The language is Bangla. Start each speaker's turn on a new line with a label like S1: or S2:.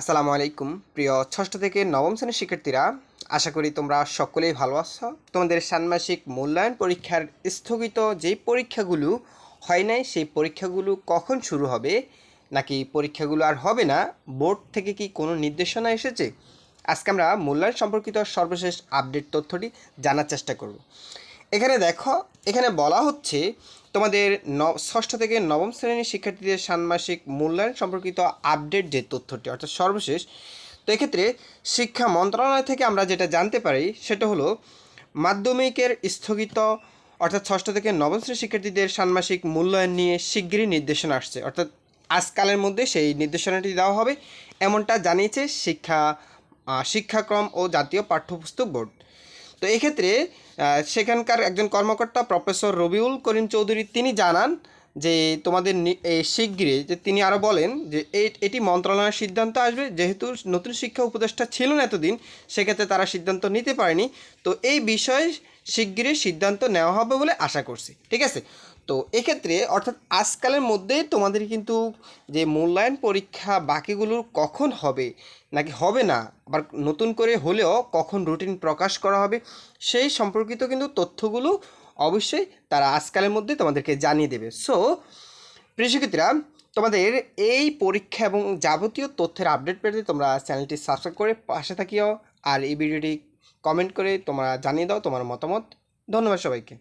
S1: আসসালামু আলাইকুম। প্রিয় ষষ্ঠ থেকে নবম শ্রেণির শিক্ষার্থীরা, আশা করি তোমরা সকলেই ভালো আছো। তোমাদের ষান্মাসিক মূল্যায়ন পরীক্ষার স্থগিত যেই পরীক্ষাগুলো হয় নাই, সেই পরীক্ষাগুলো কখন শুরু হবে, নাকি পরীক্ষাগুলো আর হবে না, বোর্ড থেকে কি কোনো নির্দেশনা এসেছে? আজকে আমরা মূল্যায়ন সম্পর্কিত সর্বশেষ আপডেট তথ্যটি জানার চেষ্টা করব। এখানে দেখো, এখানে বলা হচ্ছে তোমাদের ন ষষ্ঠ থেকে নবম শ্রেণির শিক্ষার্থীদের ষান্মাসিক মূল্যায়ন সম্পর্কিত আপডেট যে তথ্যটি, অর্থাৎ সর্বশেষ, তো এক্ষেত্রে শিক্ষা মন্ত্রণালয় থেকে আমরা যেটা জানতে পারি, সেটা হলো মাধ্যমিকের স্থগিত, অর্থাৎ ষষ্ঠ থেকে নবম শ্রেণির শিক্ষার্থীদের ষান্মাসিক মূল্যায়ন নিয়ে শিগগিরই নির্দেশনা আসছে। অর্থাৎ আজকালের মধ্যে সেই নির্দেশনাটি দেওয়া হবে, এমনটা জানিয়েছে শিক্ষা শিক্ষাক্রম ও জাতীয় পাঠ্যপুস্তক বোর্ড। তো এক্ষেত্রে সেখানকার একজন কর্মকর্তা প্রফেসর রবিউল করিম চৌধুরী তিনি জানান যে তোমাদের শিগগিরই যে তিনি আরও বলেন যে এটি মন্ত্রণালয়ের সিদ্ধান্ত আসবে। যেহেতু নতুন শিক্ষা উপদেষ্টা ছিল না এতদিন, সেক্ষেত্রে তারা সিদ্ধান্ত নিতে পারেনি। তো এই বিষয়ে শিগগিরই সিদ্ধান্ত নেওয়া হবে বলে আশা করছি। ঠিক আছে? তো এক্ষেত্রে অর্থাৎ আজকালের মধ্যেই তোমাদের কিন্তু যে মূল্যায়ন পরীক্ষা বাকিগুলো কখন হবে, নাকি হবে না আবার নতুন করে হলেও কখন রুটিন প্রকাশ করা হবে, সেই সম্পর্কিত কিন্তু তথ্যগুলো অবশ্যই তারা আজকালের মধ্যে তোমাদেরকে জানিয়ে দেবে। সো প্রিয় তোমাদের এই পরীক্ষা এবং যাবতীয় তথ্যের আপডেট পেতে তোমরা চ্যানেলটি সাবস্ক্রাইব করে পাশে থাকিও, আর এই ভিডিওটি কমেন্ট করে তোমরা জানিয়ে দাও তোমার মতামত। ধন্যবাদ সবাইকে।